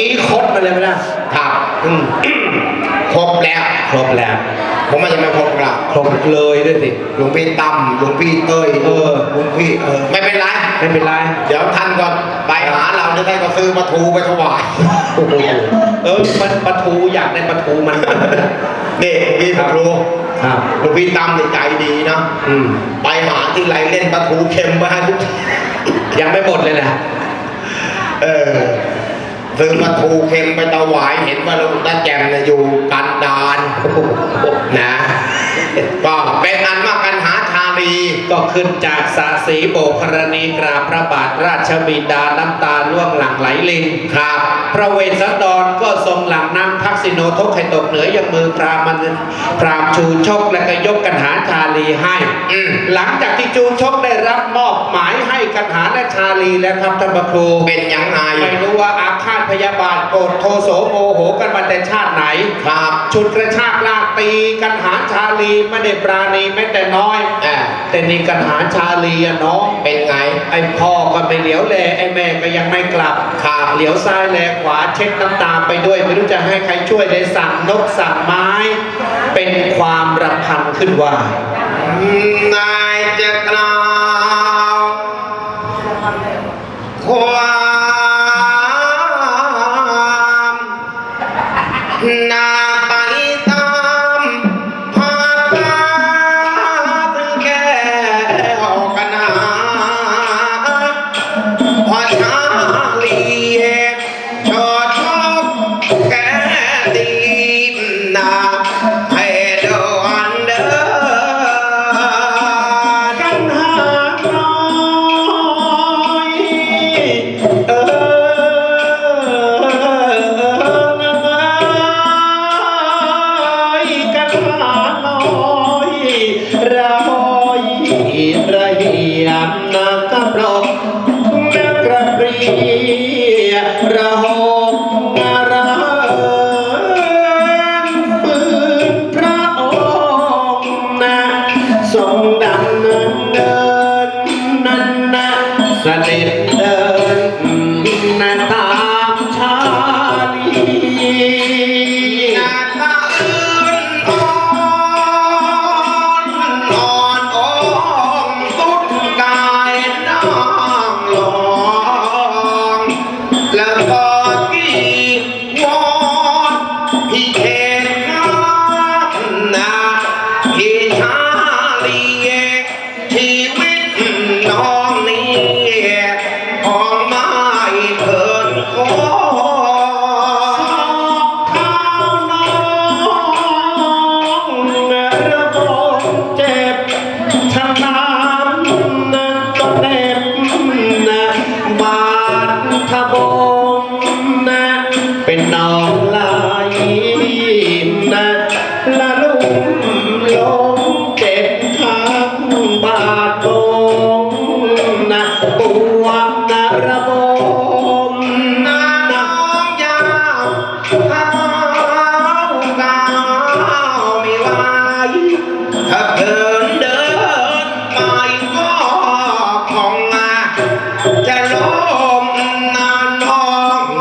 กี้คดมาเลยไหมนะครับอืมครบแล้วครบแล้ว ผมมันยังไม่ครบกลับครบเลยด้วยสิหลวงพี่ตั้มหลวงพี่เต้ยเออหลวงพี่เออไม่เป็นไร ไม่เป็นไร เดี๋ยวท่านก็ไปหาเราจะได้ก็ซื้อมาทูไปถวายโอ้โหเออมันปลาทูอยากได้ปลาทูมันนี่พี่ปลาทูครับหลวงพี่ตั้มนี่ใจดีนะอืมไปหาที่ไรเล่นปลาทูเค็มมาให้ทุกทียังไม่หมดเลยนะเออ ซื้อปลาทูเค็มไปตวายเห็นว่าหลวงตาแจมเนี่ยอยู่กันดานนะ ก็เป็นอันมาก ก็ขึ้นจากสาสีโบกกรณีกราบพระบาทราชบิดาน้ำตาล่วงหลังไหลลิงครับ พระเวสสันดรก็ทรงหลังน้ำทักษิโนทกให้ตกเหนือยังมือพรามมันพรามชูชกและก็ยกกันหาชาลีให้อืมหลังจากที่จูชกได้รับมอบหมายให้กันหาและชาลีแล้วครับท่านพระครูเป็นยังไงไม่รู้ว่าอาฆาตพยาบาทโกรธโทโสโมโหกันมาแต่ชาติไหนครับชุดกระชากลากตีกันหาชาลีไม่ได้ปราณีแม้แต่น้อยเออแต่นี่กันหาชาลีอะน้องเป็นไง ไอพ่อก็ไม่เหลียวแลไอแม่ก็ยังไม่กลับขาดเหลียวซ้ายแลขวาเช็ดน้ำตาไปด้วย ไม่รู้จะให้ใครช่วยเลยสั่งนกสั่งไม้ เป็นความรำพันขึ้นว่านา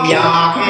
องอยาก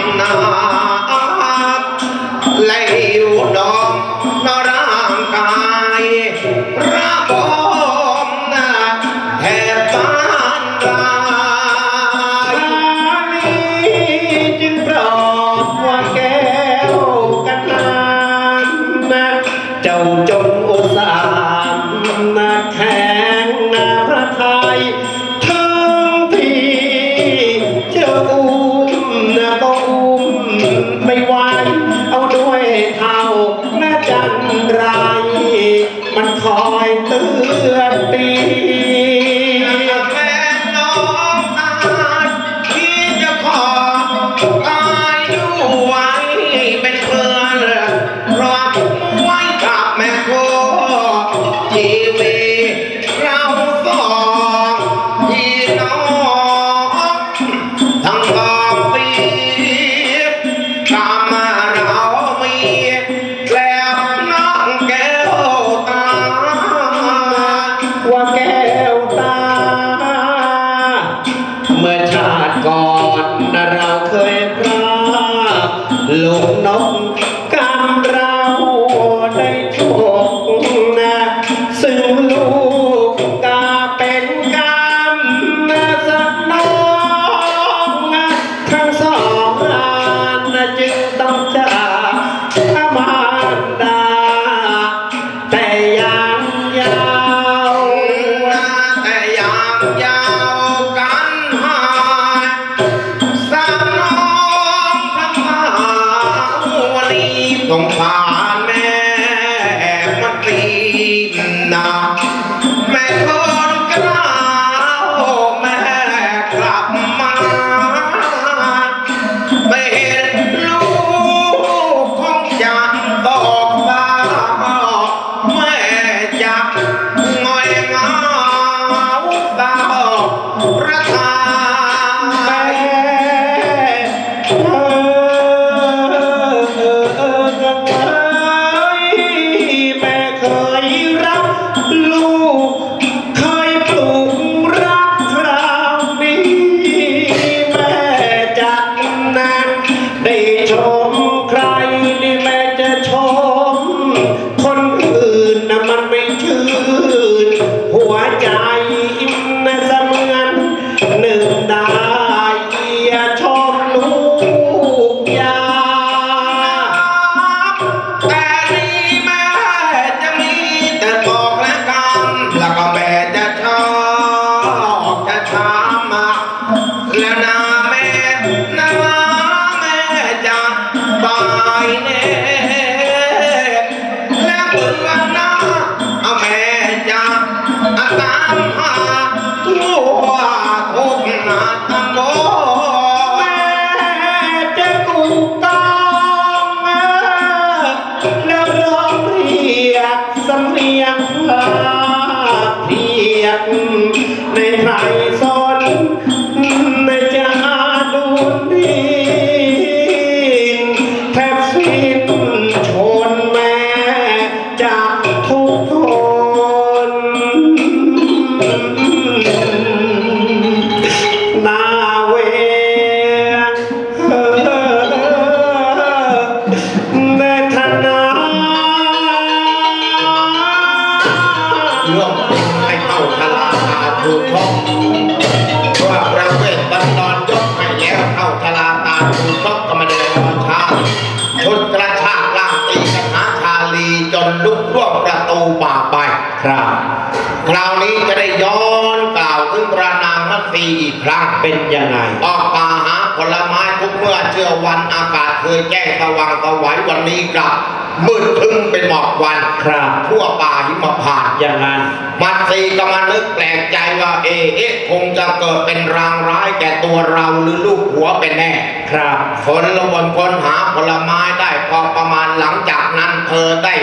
คอยเตือนตี เคยพลาดหลงน้อง ตีนาแม่คน บื่อหน้าแม่จ้าตามหาทั่ว อีกครั้งเป็นยังไง ออกป่าหาผลไม้ทุกเมื่อเชื่อวันอากาศเคยแจ้งสว่างสวัยวันนี้กลับ มืดครึ้มเป็นหมอกวันครับทั่วป่าหิมพานต์อย่างนั้นมัดสีก็มานึกแปลกใจว่าเอะเอ๊ะคงจะเกิดเป็นรางร้ายแก่ตัวเราหรือลูกหัวเป็นแน่ครับฝนละวนคนหาผลไม้ได้พอประมาณหลังจากนั้นเธอได้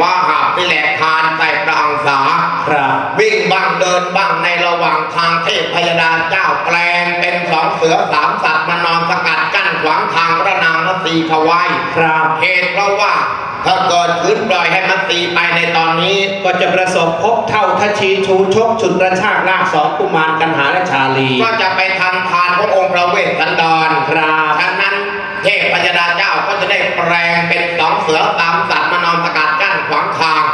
ว่าหาบไปแหลกคานใส่พระอังสาครับ วิ่งบ้างเดินบ้างในระหว่างทางเทพพยดาเจ้าแปลงเป็นสองเสือสามสัตว์มานอนสกัดกั้นขวางทางพระนางมั ตสีเขาไว้ครับเหตุเพราะว่าถ้าเกิดขืนปล่อยให้มัตสีไปในตอนนี้ก็จะประสบพบเท่าทชีชูชกฉุดกระชากลากสองกุมารกันหาและชาลี ก็จะไปทันทานขององค์พระเวสสันดรครับฉะนั้นเทพพยดาเจ้าก็จะได้แปลงเป็นสองเสือสามสัตว์มานอนสกัดกั้นขวางทาง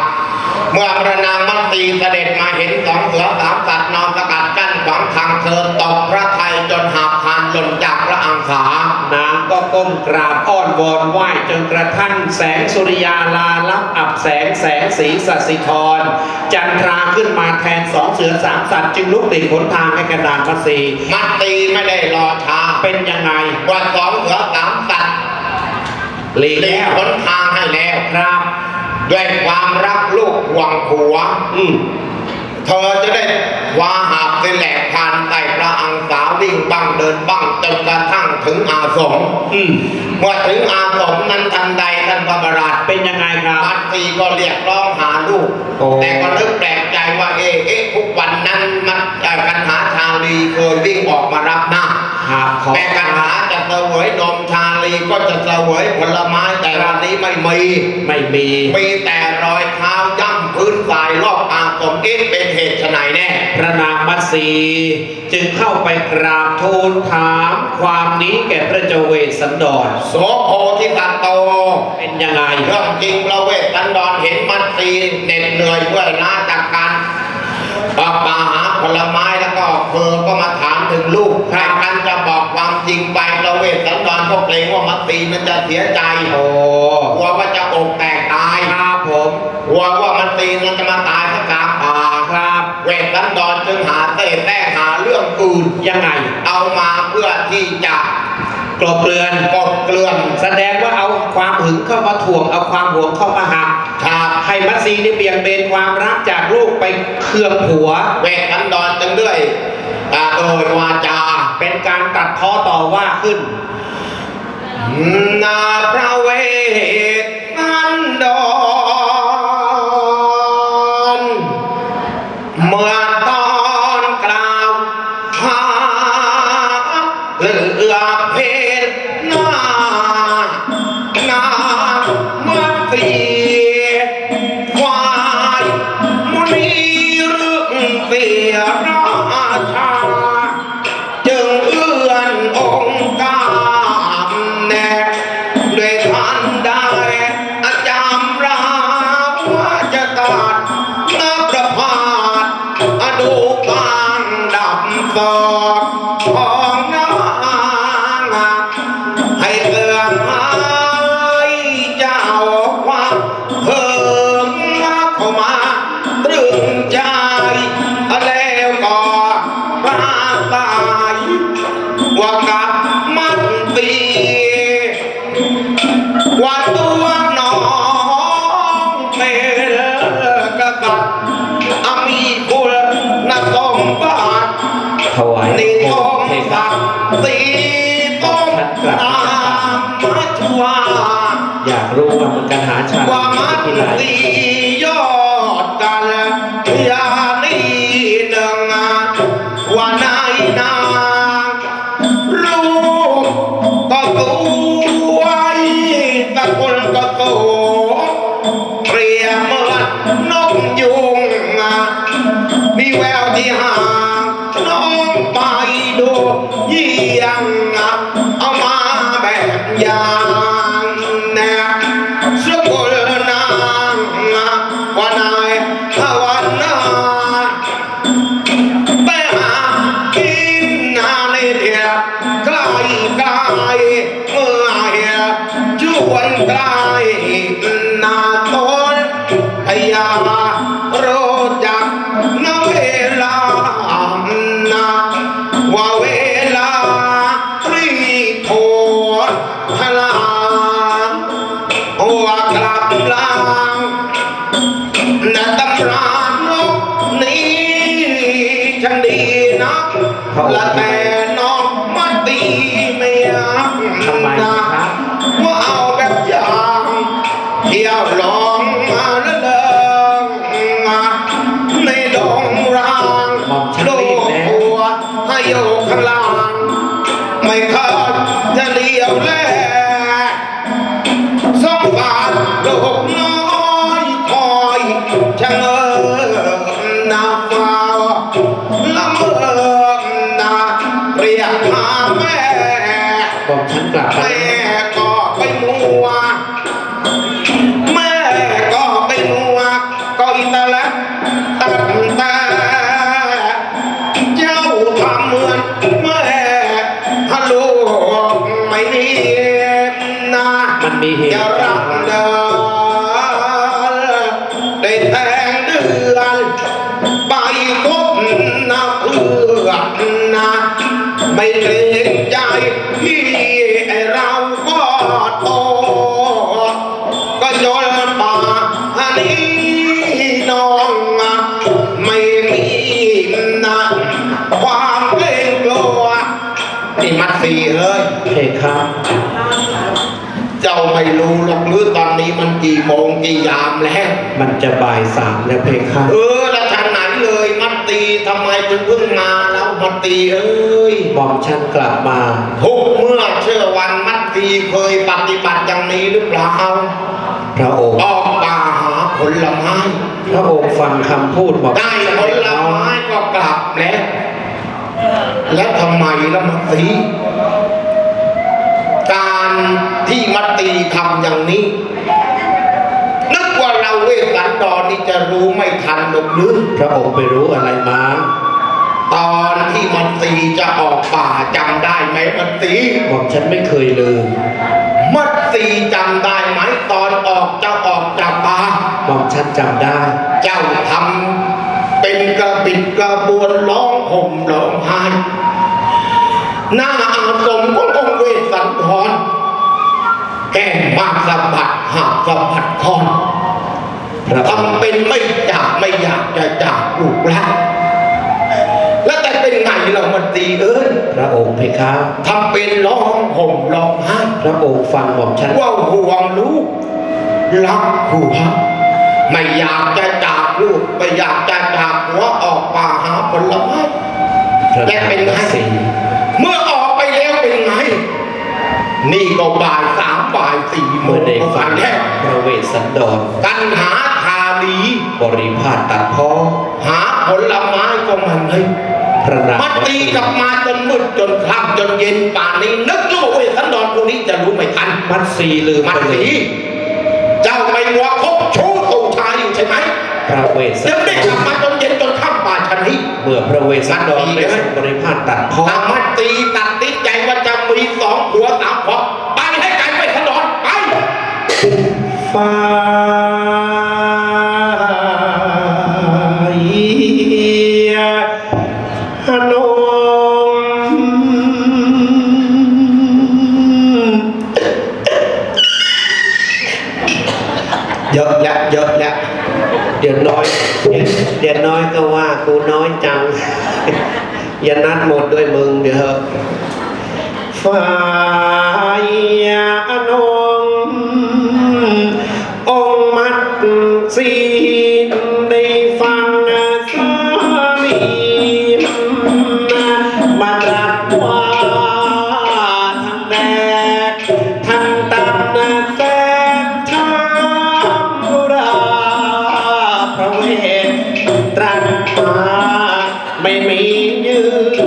เมื่อพระนางมัตสีเสด็จมาเห็นสองเสือสามสัตว์นอนสกัดกั้นขวางทางเธอตกพระทัยจนหาบพานหล่นจากพระอังสานาง ก็ก้มกราบอ้อนวอนไหว้จนกระทั่งแสงสุริยาลาลับอับแสงแสงสีสัสิธร จันทราขึ้นมาแทนสองเสือสามสัตว์จึงลุกติดหนทางให้กระดานพระศรีมัตสีไม่ได้รอช้าเป็นยังไงว่าสองเสือสามสัตว์หลีเลี้แล้ยววหนทางให้แล้วครับ ด้วยความรักลูกห่วงผัว อืม เธอจะได้วาหาบเสแหลกพานใส่พระอังสาวิ่งบ้างเดินบ้างจนกระทั่งถึงอาสมอืมเมื่อถึงอาสมนั้นทันใดท่านพระบรมเป็นยังไงครับมัตสีก็เรียกร้องหาลูกโอ้แต่ก็นึกแปลกใจว่าเอ๊ะเอ๊ะทุกวันนั้นมัดเอ่อกันหาชาลีเคยวิ่งออกมารับหน้าครับขอแม่กันหาจะเสวยนมชาลีก็จะเสวยผลไม้แต่วันนี้ไม่มีไม่มีมีแต่รอยเท้าย่ำ พื้นนสายรอบอ่างสมเอ็ดเป็นเหตุไฉนแน่ พระนางมัตสีจึงเข้าไปกราบทูลถามความนี้แก่พระเจ้าเวสสันดรโสโพธิสัตว์โตเป็นยังไงเรื่องจริงเราเวทสันดรเห็นมันตีเหน็ดเหนื่อยด้วยล้าจากการออกมาหาผลไม้แล้วก็เธอก็มาถามถึงลูกถ้ากันจะบอกความจริงไปเราเวทสันดรก็เกรงว่ามัตตีมันจะเสียใจโอ้กลัวว่าจะอกแตกตายครับผม กลัวว่ามันตีมันจะมาตายสักกลางป่าครับเวทสันดรจึงหาเต้แต้หาเรื่องอื่นยังไง เอามาเพื่อที่จะกลบเกลือนกดเกลื่อนแสดงว่าเอาความหึงเข้ามาถ่วงเอาความหวงเข้ามาหักชาบให้มัตสีนี่เบี่ยงเบนความรักจากลูกไปเคืองผัว เวทสันดรจึงด้วยอ่าเอ่ยวาจาเป็นการตัดพ้อต่อว่าขึ้นนาพระเว เยี่ยงเอามาแบบอย่าง กลับหลังนาตำรานกนี้ช่างดีนักและแต่นองมาตีไม่ยักทำไมครับว่าเอาแบบอย่างเที่ยวลองมาละเดิงในดงรางมองฉันโลรีบกลัวให้โยกข้างล่าง บอกฉันกลับไปแม่ก็ไปมัวแม่ก็ไปมัวก็อิตาละตัดแต่เจ้าทำเหมือนแม่ฮัลโหลไม่ดีนะมันมีเหจะตุรักเดินได้แทงเดือนไปพบนาเพื่อนนะไม่เกรงใจ อันนี้น้องไม่มีนะความเกรงกลัวนี่มัดสีเอ้ยเพครับเจ้าไม่รู้หรอกหรือตอนนี้มันกี่โมงกี่ยามแล้ว มันจะบ่ายสามแล้วเพคะเออแล้วทางไหนเลยมันตีทำไมถึงเพิ่งมาแล้วมันตีเอ้ยบอกฉันกลับมาทุกเมื่อเชื่อวันมัดตีเคยปฏิบัติอย่างนี้หรือเปล่าพระองค์ออกป่าหา ผผลไม้พระองค์ฟังคำพูดบอกได้ผลไม้ก็กลับแล้ว แล้วทำไมละมัตีการที่มาตีทำอย่างนี้ นึกว่าเราเวสสันดรนี่จะรู้ไม่ทันหรอกหรือ พระองค์ไปรู้อะไรมาตอนที่มันตีจะออกป่าจำได้ไหมมันตีบอกฉันไม่เคยลืมมัด ตีจำได้ไหมตอนออกจะออกจากป่าบอกฉันจำได้ เจ้าทำเป็นกระบิดกระบวนร้องห่มร้องไห้หน้าอาสมขององค์เวสสันดรแก้มมากสะบัดหาบสะบัดคอนพระองค์ทำเป็นไม่อยากไม่อยากจะจากลูกแล้วแล้วแต่เป็นไงเรามันตีเอ้ยพระองค์เพคะทำเป็นร้อง ห่มร้องไห้พระองค์ฟังบอกฉันว่าห่วงลูกรักหัวไม่อยากจะจากลูกไม่อยากจะจากหัวออกป่าหาผลไม้พระแต่เป็นไงสีเมื่อออกไปแล้วเป็นไง นี่ก็บ่ายสามบ่ายสี่โมเมื่องได้ก็ฟัฝังนแล้วพระเวสสันดรกันหาทาลีบริพาทตัดพ้อหาผลไม้ก็ไมันให้ พระนามมาตีกลับมาจนมืดจนค่ำจนเย็นป่านนี้นึกว่าเวสสันดรพวกนี้จะรู้ไม่ทันมัดสีลืมมัไปนเลสียเจ้าไม่มัวคบชู้สู่ชายอยู่ใช่ไหมพระเวสสัยันงดได้กลับรมาจนเย็นจนค่ำป่าชันนี้เมื่อพระเวสสันดรได้ทรงบริพาทตัดพ้อถ้ามันตีตัดติดใจว่าจะมีสองผัวสามผัว เยอะแยะเยอะแยะเดี๋ยวน้อยเดี๋ยวน้อยก็ว่ากูน้อยจัง อย่านัดหมดด้วยมึงเดี๋ยวเถอะฝ่ายอน ไ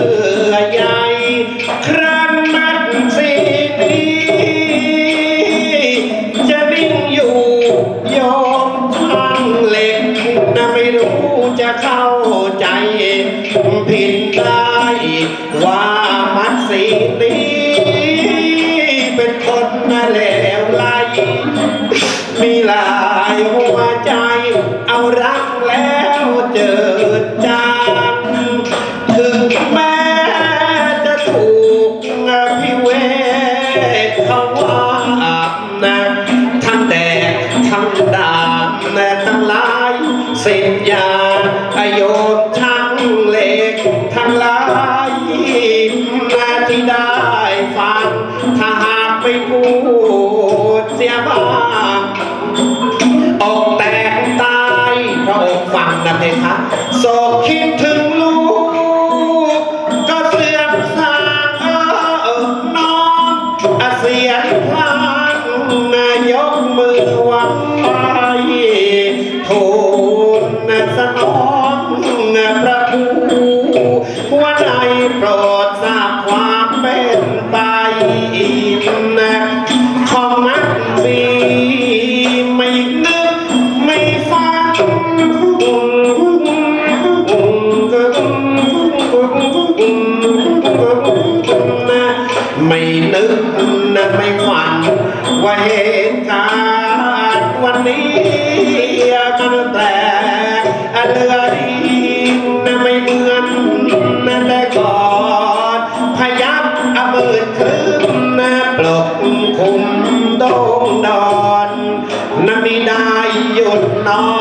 สิบยาอโยนทั้งเล็กทั้งหลายมาที่ได้ฟังถ้าหากไม่พูดเสียบ้างอกแตกตายพระองค์ฟังนะเพคะโศกคิดถึง ดอนนะไม่ได้หยุดนอน